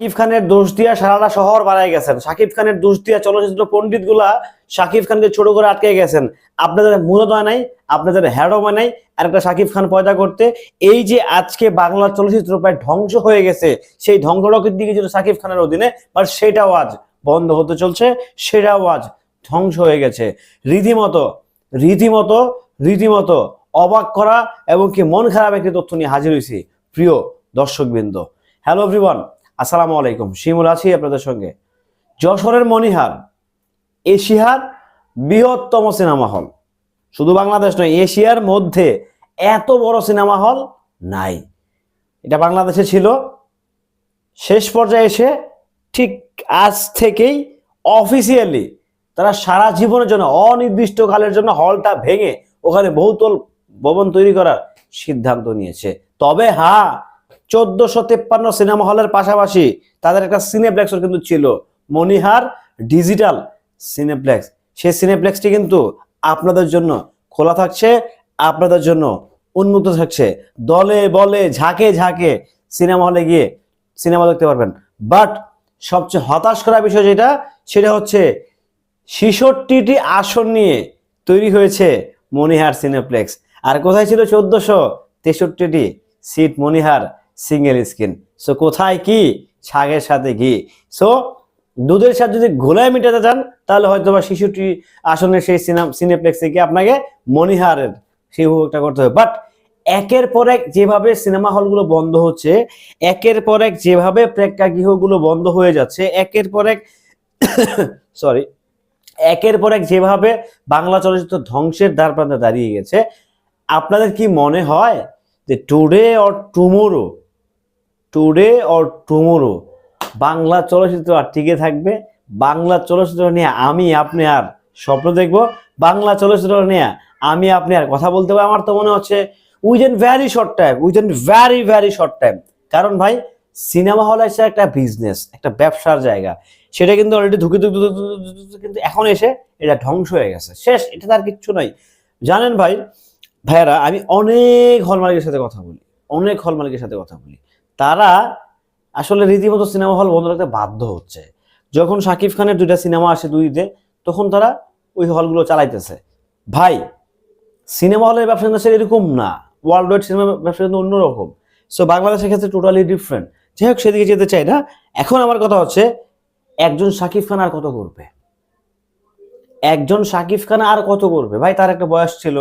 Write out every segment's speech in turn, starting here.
শাকিব খানের দোষ দিয়া সারাটা শহর বাড়াই গেছেন। শাকিব খানের দোষ দিয়া চলচ্চিত্র পণ্ডিতগুলা শাকিব খানকে ছোট করে আটকে গেছেন। আপনাদের মূলত নাই, আপনাদের হ্যাডো নাই, আর একটা শাকিব খান পয়দা করতে। এই যে আজকে বাংলার চলচ্চিত্র প্রায় ধ্বংস হয়ে গেছে, সেই ধ্বংসরকের দিকে ছিল শাকিব খানের অধীনে, বাট সেটাও আজ বন্ধ হতে চলছে, সেটাও আজ ধ্বংস হয়ে গেছে। রীতিমতো রীতিমতো রীতিমতো অবাক করা এবং কি মন খারাপ একটি তথ্য নিয়ে হাজির হয়েছি প্রিয় দর্শকবৃন্দ, হ্যালো এভরিওয়ান আসসালামু আলাইকুম, শিমুল আছি আপনাদের সঙ্গে। যশোরের মনিহার এশিয়ার বৃহত্তম সিনেমা হল। শুধু বাংলাদেশ নয়, এশিয়ার মধ্যে এত বড় সিনেমা হল নাই। এটা বাংলাদেশে ছিল। শেষ পর্যায়ে এসে ঠিক আজ থেকেই অফিসিয়ালি তারা সারা জীবনের জন্য, অনির্দিষ্টকালের জন্য হলটা ভেঙে ওখানে বহুতল ভবন তৈরি করার সিদ্ধান্ত নিয়েছে। তবে হ্যাঁ চোদ্দশো তেপ্পান্ন সিনেমা হলের পাশাপাশি তাদের একটা সিনেপ্লেক্সও কিন্তু ছিল। মনিহার ডিজিটাল সিনেপ্লেক্স সেই সিনেপ্লেক্সটি কিন্তু আপনাদের জন্য খোলা থাকছে, আপনাদের জন্য উন্মুক্ত থাকছে। দলে বলে, ঝাঁকে ঝাঁকে সিনেমা হলে গিয়ে সিনেমা দেখতে পারবেন। বাট সবচেয়ে হতাশ করা বিষয় যেটা, সেটা হচ্ছে ছেষট্টিটি আসন নিয়ে তৈরি হয়েছে মনিহার সিনেপ্লেক্স আর কোথায় ছিল চোদ্দশো তেষট্টিটি? Seat Monihar single screen so কোথায় কি? ছাগের সাথে ঘি। সো দুধের সাথে যদি ঘোলায় মেটাতে চান, তাহলে হয়তো বা শিশুটি আসনের সেই সিনেপ্লেক্সে গিয়ে আপনাকে মনিহারের সেই উপভোগটা করতে হবে। বাট একের পর এক যেভাবে সিনেমা হলগুলো বন্ধ হচ্ছে, একের পর এক যেভাবে প্রেক্ষাগৃহগুলো বন্ধ হয়ে যাচ্ছে, একের পর এক সরি একের পর এক যেভাবে বাংলা চলচ্চিত্র ধ্বংসের দ্বার দাঁড়িয়ে গেছে, আপনাদের কি মনে হয় যে today or tomorrow today or tomorrow Bangla চলচ্চিত্র আর টিকে থাকবে। বাংলা চলচ্চিত্র নিয়ে আমি, আপনি আর স্বপ্ন দেখব। বাংলা চলচ্চিত্র নিয়ে আমি, আপনি আর কথা বলতে পারব আমার তো মনে হচ্ছে within very short time within very very short time কারণ ভাই, সিনেমা হল হচ্ছে একটা বিজনেস একটা ব্যবসার জায়গা। সেটা কিন্তু অলরেডি ধুকে ধুকে কিন্তু এখন এসে এটা ধ্বংস হয়ে গেছে। শেষ, এটা তার কিচ্ছু নাই জানেন ভাই, ভাইয়ারা, আমি অনেক হল মালিকের সাথে কথা বলি। অনেক হল মালিকের সাথে কথা বলি। তারা আসলে রীতিমতো সিনেমা হল বন্ধ রাখতে বাধ্য হচ্ছে। যখন শাকিব খানের দুইটা সিনেমা আসে দুই ঈদে, তখন তারা ওই হলগুলো চালাইতেছে। ভাই, সিনেমা হলের ব্যবসা কিন্তু এরকম না। ওয়ার্ল্ড ওয়াইড সিনেমা ব্যবসা কিন্তু অন্যরকম। সো বাংলাদেশের ক্ষেত্রে টোটালি ডিফারেন্ট যাই হোক, সেদিকে যেতে চাই না। এখন আমার কথা হচ্ছে, একজন শাকিব খান আর কত করবে? একজন শাকিব খান আর কত করবে? ভাই, তার একটা বয়স ছিল।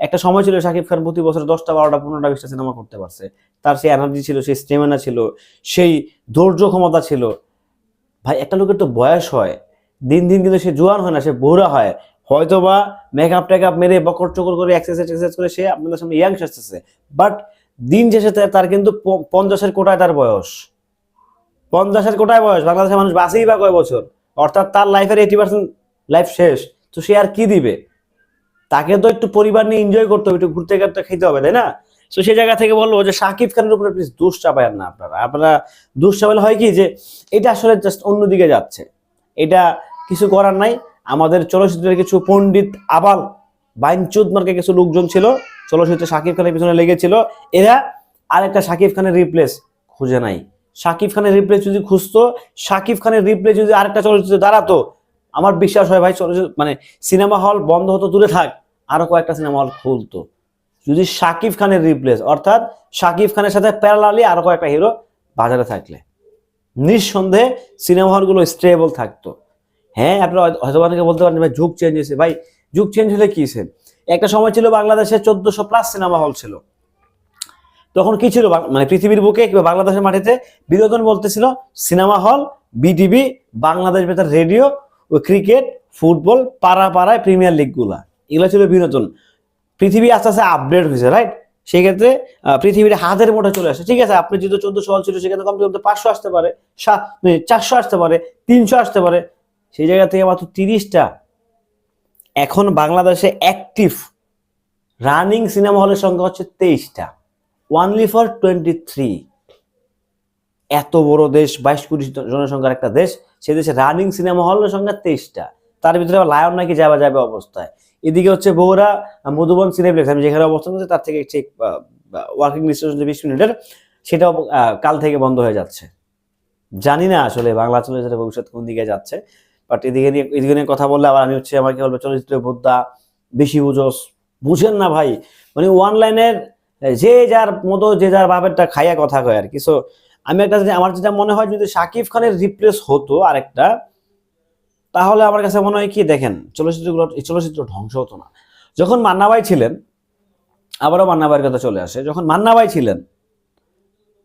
একটা সময় ছিল শাকিব খান প্রতি বছর দশটা, বারোটা, পনেরোটা, বিশটা সিনেমা করতে পারছে। তার সেই এনার্জি ছিল, সেই স্টেমিনা ছিল, সেই ধৈর্য ক্ষমতা ছিল। ভাই, একটা লোকের তো বয়স হয়, দিন দিন কিন্তু সে জোয়ান হয় না, সে বুড়া হয়। হয়তো বা মেকআপ টেকআপ মেরে বকর চকর করে এক্সারসাইজ এক্সারসাইজ করে সে আপনাদের সামনে ইয়াং আসতেছে। বাট দিন শেষে তার- কিন্তু পঞ্চাশের কোটায় তার বয়স। পঞ্চাশের কোটায় বয়স, বাংলাদেশের মানুষ বাঁচেই বা কয় বছর? অর্থাৎ তার লাইফের এইটি পার্সেন্ট লাইফ শেষ। তো সে আর কি দিবে? তাকে তো একটু পরিবার নিয়ে এনজয় করতে হবে, একটু ঘুরতে ঘুরতে খেতে হবে, তাই না? তো সেই জায়গা থেকে বলব যে শাকিব খানের উপরে প্লিজ দোষ চাপায়েন না আপনারা। আপনারা দোষ চাপালে হয় কি যে, এটা আসলে জাস্ট অন্যদিকে যাচ্ছে। এটা কিছু করার নাই। আমাদের চলচ্চিত্রের কিছু পণ্ডিত আবাল বাইনচুদ মার্কে কিছু লোকজন ছিল, চলচ্চিত্রে শাকিব খানের পিছনে লেগেছিল। এরা আরেকটা শাকিব খানের রিপ্লেস খুঁজে নাই। শাকিব খানের রিপ্লেস যদি খুঁজতো শাকিব খানের রিপ্লেস যদি আরেকটা চলচ্চিত্রে দাঁড়াতো, আমার বিশ্বাস হয় ভাই চলচ্চিত্র মানে সিনেমা হল বন্ধ হতো, দূরে থাক। আরও কয়েকটা সিনেমা হল খুলতো। যদি শাকিব খানের রিপ্লেস অর্থাৎ শাকিব খানের সাথে প্যারালালি আরও কয়েকটা হিরো বাজারে থাকলে। নিঃসন্দেহে সিনেমা হলগুলো স্টেবল থাকতো। হ্যাঁ আপনারা হয়তো- অনেকে বলতে পারেন ভাই, যুগ চেঞ্জ হয়েছে। ভাই, যুগ চেঞ্জ হলে কি হয়েছে? একটা সময় ছিল বাংলাদেশে চোদ্দশো প্লাস সিনেমা হল ছিল। তখন কি ছিল? মানে পৃথিবীর বুকে কিংবা বাংলাদেশের মাটিতে বিনোদন বলতেছিল সিনেমা হল বিটিভি বাংলাদেশ বেতার রেডিও ও ক্রিকেট, ফুটবল, পাড়া পাড়ায় প্রিমিয়ার লিগগুলা এগুলো ছিল বিনোদন। পৃথিবী আস্তে আস্তে আপডেট হয়েছে রাইট সেক্ষেত্রে পৃথিবীর হাতের মুঠে চলে আসে। ঠিক আছে, আপনি যদি চোদ্দশো হল ছিল, সেখানে কমতে কমতে পাঁচশো আসতে পারে মানে চারশো আসতে পারে, তিনশো আসতে পারে। সেই জায়গা থেকে মাত্র তিরিশটা এখন বাংলাদেশে অ্যাক্টিভ রানিং সিনেমা হলের সংখ্যা হচ্ছে তেইশটা। ওয়ানলি ফর টোয়েন্টি থ্রি এত বড় দেশ, বাইশ কোটি জনসংখ্যার একটা দেশ, সে দেশে রানিং সিনেমা হলের সংখ্যা তেইশটা। তার ভিতরে লায়ন নাকি যাওয়া যাবে অবস্থায়। এদিকে হচ্ছে বৌরা মধুবন সিনেপ্লেক্স, আমি যেখানে অবস্থান করছি তার থেকে ঠিক ওয়ার্কিং ডিস্টেন্স বিশ মিনিটের, সেটাও কাল থেকে বন্ধ হয়ে যাচ্ছে। জানি না আসলে বাংলা চলচ্চিত্রের ভবিষ্যৎ কোন দিকে যাচ্ছে বাট এদিকে নিয়ে এদিকে নিয়ে কথা বললে আবার আমি হচ্ছে, আমাকে বলবে চলচ্চিত্রের বোদ্ধা, বেশি বুঝোস, বুঝেন না ভাই। মানে ওয়ান লাইনের যে যার মতো, যে যার বাপেরটা খাইয়া কথা কয় আর কি। সো আমি একটা, আমার যেটা মনে হয় যদি শাকিব খানের রিপ্লেস হতো আরেকটা তাহলে আমার কাছে মনে হয় কি, দেখেন, চলচ্চিত্রগুলো, এই চলচ্চিত্র ধ্বংস হতো না। যখন মান্না ভাই ছিলেন, আবারও মান্না ভাইয়ের কথা চলে আসে, যখন মান্না ভাই ছিলেন,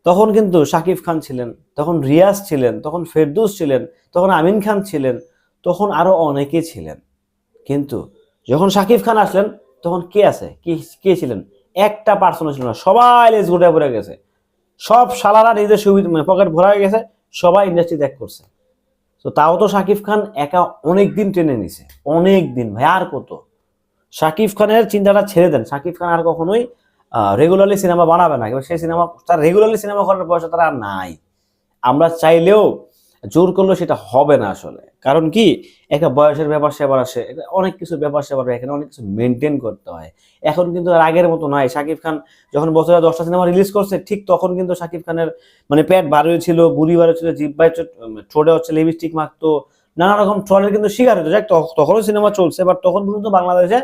তখন কিন্তু শাকিব খান ছিলেন, তখন রিয়াজ ছিলেন, তখন ফেরদৌস ছিলেন, তখন আমিন খান ছিলেন, তখন আরও অনেকে ছিলেন। কিন্তু যখন শাকিব খান আসলেন, তখন কে আছে? কে কে ছিলেন? একটা পার্সনও ছিল না। সবাই লেজ গুটে গেছে। সব সালারা নিজের সুবিধা মানে পকেট ভরা হয়ে গেছে। সবাই ইন্ডাস্ট্রি ত্যাগ করছে। তো তাও তো শাকিব খান একা অনেক দিন টেনে নিছে। অনেক দিন ভাই, আর কত? শাকিব খানের চিন্তাটা ছেড়ে দেন। শাকিব খান আর কখনোই রেগুলারলি সিনেমা বানাবে না। এবার সেই সিনেমা তার রেগুলারলি সিনেমা করার পয়সা তারা আর নাই। আমরা চাইলেও জোর করলেও সেটা হবে না আসলে। কারণ কি? একটা বয়সের ব্যাপার সেবার আসে অনেক কিছু ব্যাপার সেবার এখানে অনেক কিছু মেনটেন করতে হয়। এখন কিন্তু আর আগের মতো নয়। শাকিব খান যখন বছরে দশটা সিনেমা রিলিজ করছে, ঠিক তখন কিন্তু শাকিব খানের মানে পেট বার হয়েছিল বুড়ি বার হয়েছিল জিব্বাই ঠোঁটে হচ্ছে লিপস্টিক মাখতো, নানা রকম ট্রলের কিন্তু শিকার হতো। তখ- তখনও সিনেমা চলছে বাট তখন পর্যন্ত বাংলাদেশে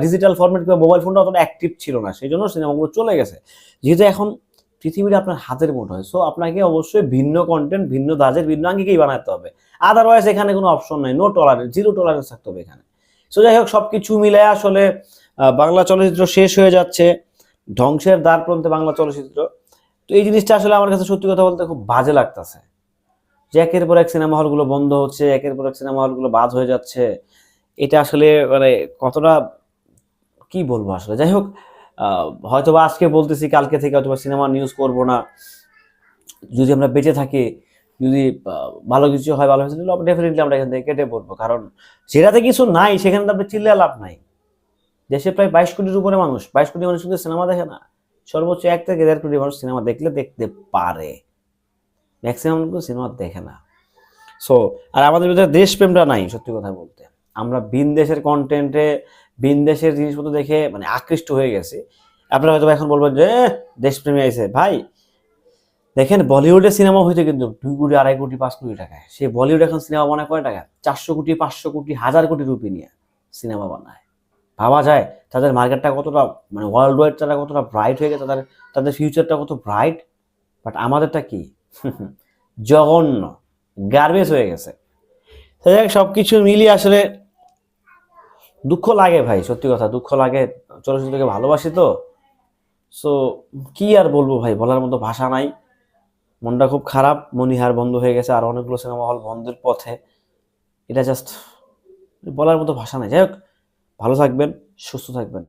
ডিজিটাল ফরম্যাট কিংবা মোবাইল ফোনটা অতটা অ্যাক্টিভ ছিল না। সেই জন্য সিনেমাগুলো চলে গেছে। যেহেতু এখন পৃথিবীটা আপনার হাতের মোট হয়। সো আপনাকে অবশ্যই ভিন্ন কন্টেন্ট ভিন্ন দাজের, ভিন্ন আঙ্গিকেই বানাতে হবে। আদারওয়াইজ এখানে কোনো অপশন নাই। নো টলারেন্স জিরো টলারেন্স থাকতে হবে এখানে। সো যাই হোক, সবকিছু মিলে আসলে বাংলা চলচ্চিত্র শেষ হয়ে যাচ্ছে। ধ্বংসের দ্বার প্রান্তে বাংলা চলচ্চিত্র। তো এই জিনিসটা আসলে আমার কাছে সত্যি কথা বলতে খুব বাজে লাগতেছে। যে একের পর এক সিনেমা হলগুলো বন্ধ হচ্ছে, একের পর এক সিনেমা হলগুলো বাদ হয়ে যাচ্ছে। এটা আসলে মানে কতটা, কি বলব আসলে? যাই হোক আহ, হয়তোবা আজকে বলতেছি কালকে থেকে হয়তোবা সিনেমা নিউজ করব না। যদি আমরা বেঁচে থাকি যদি ভালো কিছু হয় ভালো কিছু ডেফিনেটলি আমরা এখান থেকে কেটে পড়ব। কারণ সেটাতে কিছু নাই সেখানে তো আপনি চিল্লে লাভ নাই। দেশে প্রায় বাইশ কোটির উপরে মানুষ বাইশ কোটি মানুষ কিন্তু সিনেমা দেখে না। সর্বোচ্চ এক থেকে দেড় কোটি মানুষ সিনেমা দেখলে দেখতে পারে। ম্যাক্সিমাম কিন্তু সিনেমা দেখে না। সো আর আমাদের ভিতরে দেশপ্রেমটা নাই সত্যি কথা বলতে। আমরা বিন দেশের কন্টেন্টে বিন দেশের জিনিসপত্র দেখে মানে আকৃষ্ট হয়ে গেছি। আপনারা হয়তো এখন বলবেন যে "এহ, দেশপ্রেমী আইছে। ভাই দেখেন বলিউডের সিনেমা হয়েছে কিন্তু দুই কোটি আড়াই কোটি পাঁচ কোটি টাকায় সে বলিউড এখন সিনেমা বানায় কয় টাকা? চারশো কোটি পাঁচশো কোটি হাজার কোটি রুপি নিয়ে সিনেমা বানায়। ভাবা যায় তাদের মার্কেটটা কতটা মানে ওয়ার্ল্ড ওয়াইড তারা কতটা ব্রাইট হয়ে গেছে তাদের তাদের ফিউচারটা কত ব্রাইট বাট আমাদেরটা কি? জঘন্য গার্বেজ হয়ে গেছে। সব কিছু মিলিয়ে আসলে দুঃখ লাগে ভাই, সত্যি কথা, দুঃখ লাগে। চলচ্চিত্রকে ভালোবাসি তো। সো কি আর বলব ভাই, বলার মতো ভাষা নাই। মনটা খুব খারাপ, মনিহার বন্ধ হয়ে গেছে, আর অনেকগুলো সিনেমা হল বন্ধের পথে। এটা জাস্ট বলার মতো ভাষা নাই। যাই হোক, ভালো থাকবেন, সুস্থ থাকবেন।